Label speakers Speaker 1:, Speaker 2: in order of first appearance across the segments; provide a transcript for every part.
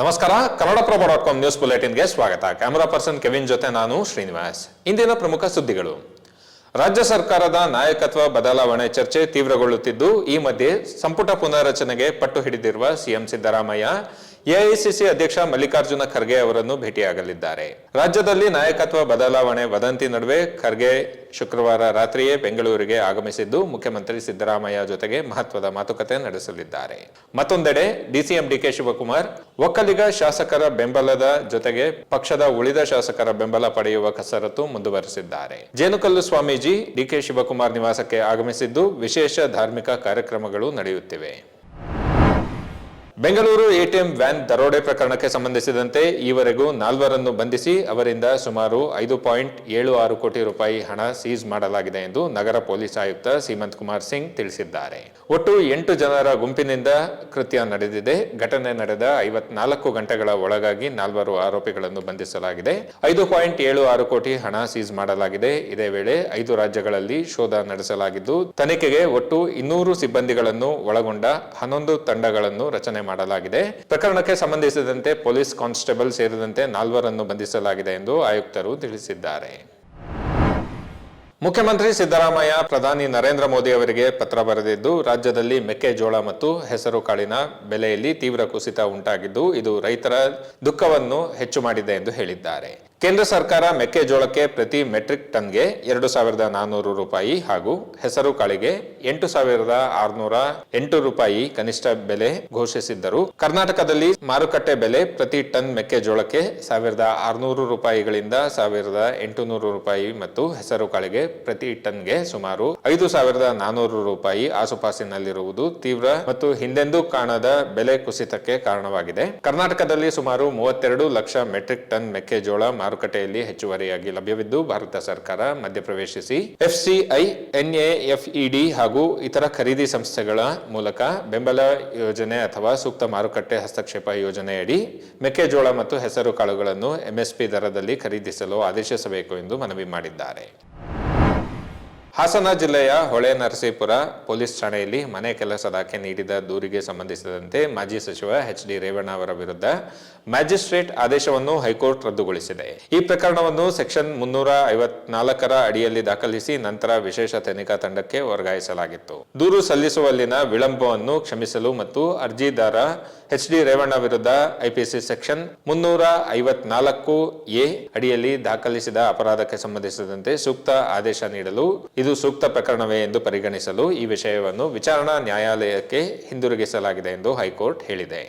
Speaker 1: ನಮಸ್ಕಾರ, Kannadaprabha dot com news ಬುಲೆಟಿನ್ಗೆ ಸ್ವಾಗತ. ಕ್ಯಾಮರಾ ಪರ್ಸನ್ ಕೆವಿನ್ ಜೊತೆ ನಾನು ಶ್ರೀನಿವಾಸ್. ಇಂದಿನ ಪ್ರಮುಖ ಸುದ್ದಿಗಳು. ರಾಜ್ಯ ಸರ್ಕಾರದ ನಾಯಕತ್ವ ಬದಲಾವಣೆ ಚರ್ಚೆ ತೀವ್ರಗೊಳ್ಳುತ್ತಿದ್ದು, ಈ ಮಧ್ಯೆ ಸಂಪುಟ ಪುನರಚನೆಗೆ ಪಟ್ಟು ಹಿಡಿದಿರುವ ಸಿಎಂ ಸಿದ್ದರಾಮಯ್ಯ ಎಐಸಿಸಿ ಅಧ್ಯಕ್ಷ ಮಲ್ಲಿಕಾರ್ಜುನ ಖರ್ಗೆ ಅವರನ್ನು ಭೇಟಿಯಾಗಲಿದ್ದಾರೆ. ರಾಜ್ಯದಲ್ಲಿ ನಾಯಕತ್ವ ಬದಲಾವಣೆ ವದಂತಿ ನಡುವೆ ಖರ್ಗೆ ಶುಕ್ರವಾರ ರಾತ್ರಿಯೇ ಬೆಂಗಳೂರಿಗೆ ಆಗಮಿಸಿದ್ದು, ಮುಖ್ಯಮಂತ್ರಿ ಸಿದ್ದರಾಮಯ್ಯ ಜೊತೆಗೆ ಮಹತ್ವದ ಮಾತುಕತೆ ನಡೆಸಲಿದ್ದಾರೆ. ಮತ್ತೊಂದೆಡೆ ಡಿಸಿಎಂ ಡಿಕೆ ಶಿವಕುಮಾರ್, ಒಕ್ಕಲಿಗ ಶಾಸಕರ ಬೆಂಬಲದ ಜೊತೆಗೆ ಪಕ್ಷದ ಉಳಿದ ಶಾಸಕರ ಬೆಂಬಲ ಪಡೆಯುವ ಕಸರತ್ತು ಮುಂದುವರೆಸಿದ್ದಾರೆ. ಜೇನುಕಲ್ಲು ಸ್ವಾಮೀಜಿ ಡಿಕೆ ಶಿವಕುಮಾರ್ ನಿವಾಸಕ್ಕೆ ಆಗಮಿಸಿದ್ದು, ವಿಶೇಷ ಧಾರ್ಮಿಕ ಕಾರ್ಯಕ್ರಮಗಳು ನಡೆಯುತ್ತಿವೆ. ಬೆಂಗಳೂರು ಎಟಿಎಂ ವ್ಯಾನ್ ದರೋಡೆ ಪ್ರಕರಣಕ್ಕೆ ಸಂಬಂಧಿಸಿದಂತೆ ಈವರೆಗೂ ನಾಲ್ವರನ್ನು ಬಂಧಿಸಿ ಅವರಿಂದ ಸುಮಾರು ಐದು ಪಾಯಿಂಟ್ ಏಳು ಆರು ಕೋಟಿ ರೂಪಾಯಿ ಹಣ ಸೀಜ್ ಮಾಡಲಾಗಿದೆ ಎಂದು ನಗರ ಪೊಲೀಸ್ ಆಯುಕ್ತ ಸೀಮಂತ್ ಕುಮಾರ್ ಸಿಂಗ್ ತಿಳಿಸಿದ್ದಾರೆ. ಒಟ್ಟು ಎಂಟು ಜನರ ಗುಂಪಿನಿಂದ ಕೃತ್ಯ ನಡೆದಿದೆ. ಘಟನೆ ನಡೆದ ಐವತ್ನಾಲ್ಕು ಗಂಟೆಗಳ ಒಳಗಾಗಿ ನಾಲ್ವರು ಆರೋಪಿಗಳನ್ನು ಬಂಧಿಸಲಾಗಿದೆ. ಐದು ಪಾಯಿಂಟ್ ಏಳು ಆರು ಕೋಟಿ ಹಣ ಸೀಜ್ ಮಾಡಲಾಗಿದೆ. ಇದೇ ವೇಳೆ ಐದು ರಾಜ್ಯಗಳಲ್ಲಿ ಶೋಧ ನಡೆಸಲಾಗಿದ್ದು, ತನಿಖೆಗೆ ಒಟ್ಟು ಇನ್ನೂರು ಸಿಬ್ಬಂದಿಗಳನ್ನು ಒಳಗೊಂಡ ಹನ್ನೊಂದು ತಂಡಗಳನ್ನು ರಚನೆ ಮಾಡಲಾಗಿದೆ. ಪ್ರಕರಣಕ್ಕೆ ಸಂಬಂಧಿಸಿದಂತೆ ಪೊಲೀಸ್ ಕಾನ್ಸ್ಟೇಬಲ್ ಸೇರಿದಂತೆ ನಾಲ್ವರನ್ನು ಬಂಧಿಸಲಾಗಿದೆ ಎಂದು ಆಯುಕ್ತರು ತಿಳಿಸಿದ್ದಾರೆ. ಮುಖ್ಯಮಂತ್ರಿ ಸಿದ್ದರಾಮಯ್ಯ, ಪ್ರಧಾನಿ ನರೇಂದ್ರ ಮೋದಿ ಅವರಿಗೆ ಪತ್ರ ಬರೆದಿದ್ದು, ರಾಜ್ಯದಲ್ಲಿ ಮೆಕ್ಕೆಜೋಳ ಮತ್ತು ಹೆಸರು ಕಾಳಿನ ಬೆಲೆಯಲ್ಲಿ ತೀವ್ರ ಕುಸಿತ ಉಂಟಾಗಿದ್ದು, ಇದು ರೈತರ ದುಃಖವನ್ನು ಹೆಚ್ಚು ಮಾಡಿದೆ ಎಂದು ಹೇಳಿದ್ದಾರೆ. ಕೇಂದ್ರ ಸರ್ಕಾರ ಮೆಕ್ಕೆಜೋಳಕ್ಕೆ ಪ್ರತಿ ಮೆಟ್ರಿಕ್ ಟನ್ಗೆ ಎರಡು ಸಾವಿರದ ನಾನ್ನೂರು ರೂಪಾಯಿ ಹಾಗೂ ಹೆಸರು ಕಾಳಿಗೆ ಎಂಟು ಸಾವಿರದ ಆರುನೂರ ಎಂಟು ರೂಪಾಯಿ ಕನಿಷ್ಠ ಬೆಲೆ ಘೋಷಿಸಿದ್ದರು. ಕರ್ನಾಟಕದಲ್ಲಿ ಮಾರುಕಟ್ಟೆ ಬೆಲೆ ಪ್ರತಿ ಟನ್ ಮೆಕ್ಕೆಜೋಳಕ್ಕೆ ಸಾವಿರದ ಆರುನೂರು ರೂಪಾಯಿಗಳಿಂದ ಸಾವಿರದ ಎಂಟುನೂರು ರೂಪಾಯಿ ಮತ್ತು ಹೆಸರು ಕಾಳಿಗೆ ಪ್ರತಿ ಟನ್ಗೆ ಸುಮಾರು ಐದು ಸಾವಿರದ ನಾನೂರು ರೂಪಾಯಿ ಆಸುಪಾಸಿನಲ್ಲಿರುವುದು ತೀವ್ರ ಮತ್ತು ಹಿಂದೆಂದೂ ಕಾಣದ ಬೆಲೆ ಕುಸಿತಕ್ಕೆ ಕಾರಣವಾಗಿದೆ. ಕರ್ನಾಟಕದಲ್ಲಿ ಸುಮಾರು ಮೂವತ್ತೆರಡು ಲಕ್ಷ ಮೆಟ್ರಿಕ್ ಟನ್ ಮೆಕ್ಕೆಜೋಳ ಮಾರುಕಟ್ಟೆಯಲ್ಲಿ ಹೆಚ್ಚುವರಿಯಾಗಿ ಲಭ್ಯವಿದ್ದು ಭಾರತ ಸರ್ಕಾರ ಮಧ್ಯಪ್ರವೇಶಿಸಿ ಎಫ್ಸಿಐ, ಎನ್ಎಎಫ್ಇಡಿ ಹಾಗೂ ಇತರ ಖರೀದಿ ಸಂಸ್ಥೆಗಳ ಮೂಲಕ ಬೆಂಬಲ ಯೋಜನೆ ಅಥವಾ ಸೂಕ್ತ ಮಾರುಕಟ್ಟೆ ಹಸ್ತಕ್ಷೇಪ ಯೋಜನೆಯಡಿ ಮೆಕ್ಕೆಜೋಳ ಮತ್ತು ಹೆಸರು ಕಾಳುಗಳನ್ನು ಎಂಎಸ್ಪಿ ದರದಲ್ಲಿ ಖರೀದಿಸಲು ಆದೇಶಿಸಬೇಕು ಎಂದು ಮನವಿ ಮಾಡಿದ್ದಾರೆ. ಹಾಸನ ಜಿಲ್ಲೆಯ ಹೊಳೆ ನರಸೀಪುರ ಪೊಲೀಸ್ ಠಾಣೆಯಲ್ಲಿ ಮನೆ ಕೆಲಸದಾಕೆ ನೀಡಿದ ದೂರಿಗೆ ಸಂಬಂಧಿಸಿದಂತೆ ಮಾಜಿ ಸಚಿವ ಎಚ್ ಡಿ ರೇವಣ್ಣ ಅವರ ವಿರುದ್ಧ ಮ್ಯಾಜಿಸ್ಟ್ರೇಟ್ ಆದೇಶವನ್ನು ಹೈಕೋರ್ಟ್ ರದ್ದುಗೊಳಿಸಿದೆ. ಈ ಪ್ರಕರಣವನ್ನು ಸೆಕ್ಷನ್ ಮುನ್ನೂರ ಐವತ್ನಾಲ್ಕರ ಅಡಿಯಲ್ಲಿ ದಾಖಲಿಸಿ ನಂತರ ವಿಶೇಷ ತನಿಖಾ ತಂಡಕ್ಕೆ ವರ್ಗಾಯಿಸಲಾಗಿತ್ತು. ದೂರು ಸಲ್ಲಿಸುವಲ್ಲಿನ ವಿಳಂಬವನ್ನು ಕ್ಷಮಿಸಲು ಮತ್ತು ಅರ್ಜಿದಾರ ಎಚ್ ಡಿ ರೇವಣ್ಣ ವಿರುದ್ಧ ಐಪಿಸಿ ಸೆಕ್ಷನ್ ಮುನ್ನೂರ ಐವತ್ನಾಲ್ಕು ಎ ಅಡಿಯಲ್ಲಿ ದಾಖಲಿಸಿದ ಅಪರಾಧಕ್ಕೆ ಸಂಬಂಧಿಸಿದಂತೆ ಸೂಕ್ತ ಆದೇಶ ನೀಡಲು ಇದು ಸೂಕ್ತ ಪ್ರಕರಣವೇ ಎಂದು ಪರಿಗಣಿಸಲು ಈ ವಿಷಯವನ್ನು ವಿಚಾರಣಾ ನ್ಯಾಯಾಲಯಕ್ಕೆ ಹಿಂದಿರುಗಿಸಲಾಗಿದೆ ಎಂದು ಹೈಕೋರ್ಟ್ ಹೇಳಿದೆ.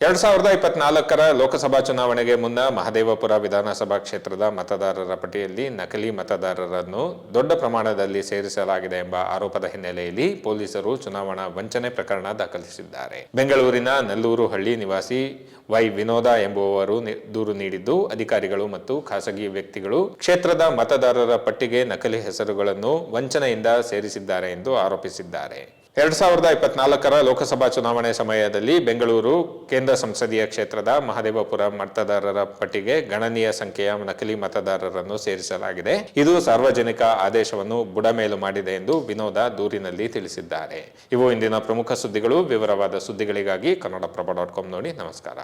Speaker 1: ಎರಡ್ ಸಾವಿರದ ಇಪ್ಪತ್ನಾಲ್ಕರ ಲೋಕಸಭಾ ಚುನಾವಣೆಗೆ ಮುನ್ನ ಮಹದೇವಪುರ ವಿಧಾನಸಭಾ ಕ್ಷೇತ್ರದ ಮತದಾರರ ಪಟ್ಟಿಯಲ್ಲಿ ನಕಲಿ ಮತದಾರರನ್ನು ದೊಡ್ಡ ಪ್ರಮಾಣದಲ್ಲಿ ಸೇರಿಸಲಾಗಿದೆ ಎಂಬ ಆರೋಪದ ಹಿನ್ನೆಲೆಯಲ್ಲಿ ಪೊಲೀಸರು ಚುನಾವಣಾ ವಂಚನೆ ಪ್ರಕರಣ ದಾಖಲಿಸಿದ್ದಾರೆ. ಬೆಂಗಳೂರಿನ ನಲ್ಲೂರು ಹಳ್ಳಿ ನಿವಾಸಿ ವೈ ವಿನೋದ ಎಂಬುವವರು ದೂರು ನೀಡಿದ್ದು, ಅಧಿಕಾರಿಗಳು ಮತ್ತು ಖಾಸಗಿ ವ್ಯಕ್ತಿಗಳು ಕ್ಷೇತ್ರದ ಮತದಾರರ ಪಟ್ಟಿಗೆ ನಕಲಿ ಹೆಸರುಗಳನ್ನು ವಂಚನೆಯಿಂದ ಸೇರಿಸಿದ್ದಾರೆ ಎಂದು ಆರೋಪಿಸಿದ್ದಾರೆ. ಎರಡ್ ಸಾವಿರದ ಇಪ್ಪತ್ನಾಲ್ಕರ ಲೋಕಸಭಾ ಚುನಾವಣೆ ಸಮಯದಲ್ಲಿ ಬೆಂಗಳೂರು ಕೇಂದ್ರ ಸಂಸದೀಯ ಕ್ಷೇತ್ರದ ಮಹದೇವಪುರ ಮತದಾರರ ಪಟ್ಟಿಗೆ ಗಣನೀಯ ಸಂಖ್ಯೆಯ ನಕಲಿ ಮತದಾರರನ್ನು ಸೇರಿಸಲಾಗಿದೆ. ಇದು ಸಾರ್ವಜನಿಕ ಆದೇಶವನ್ನು ಬುಡಮೇಲು ಮಾಡಿದೆ ಎಂದು ವಿನೋದ ದೂರಿನಲ್ಲಿ ತಿಳಿಸಿದ್ದಾರೆ. ಇವು ಇಂದಿನ ಪ್ರಮುಖ ಸುದ್ದಿಗಳು. ವಿವರವಾದ ಸುದ್ದಿಗಳಿಗಾಗಿ ಕನ್ನಡಪ್ರಭ ಡಾಟ್ ಕಾಮ್ ನೋಡಿ. ನಮಸ್ಕಾರ.